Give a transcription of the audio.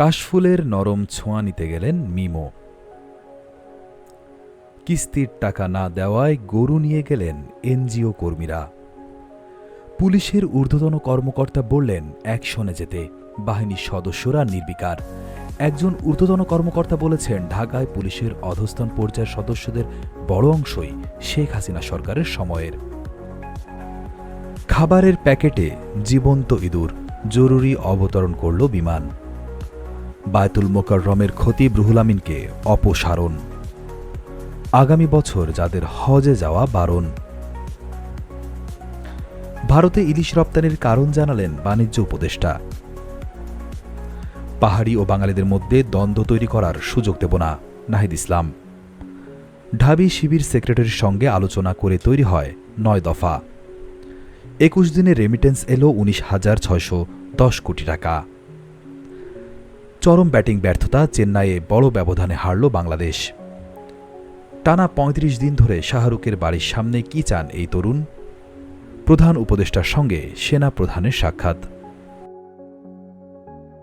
কাশফুলের নরম ছোঁয়া নিতে গেলেন মিমো। কিস্তির টাকা না দেওয়ায় গরু নিয়ে গেলেন এনজিও কর্মীরা। পুলিশের ঊর্ধ্বতন কর্মকর্তা বললেন, অ্যাকশনে যেতে। বাহিনীর সদস্যরা নির্বিকার। একজন ঊর্ধ্বতন কর্মকর্তা বলেছেন, ঢাকায় পুলিশের অধস্তন পর্যায়ের সদস্যদের বড় অংশই শেখ হাসিনা সরকারের সময়ের। খাবারের প্যাকেটে জীবন্ত ইঁদুর, জরুরি অবতরণ করল বিমান। বায়তুল মোকাররমের খতিব রুহুল আমিনকে অপসারণ। আগামী বছর যাদের হজে যাওয়া বারণ। ভারতে ইলিশ রপ্তানির কারণ জানালেন বাণিজ্য উপদেষ্টা। পাহাড়ি ও বাঙালিদের মধ্যে দ্বন্দ্ব তৈরি করার সুযোগ দেব না নাহিদ ইসলাম। ঢাবি শিবির সেক্রেটারির সঙ্গে আলোচনা করে তৈরি হয় নয় দফা। একুশ দিনে রেমিটেন্স এলো উনিশ হাজার ছয়শো দশ কোটি টাকা। চরম ব্যাটিং ব্যর্থতা চেন্নাইয়ে বড় ব্যবধানে হারল বাংলাদেশ। টানা ৩৫ দিন ধরে শাহরুখের বাড়ির সামনে কি চান এই তরুণ? প্রধান উপদেষ্টার সঙ্গে সেনা প্রধানের সাক্ষাৎ।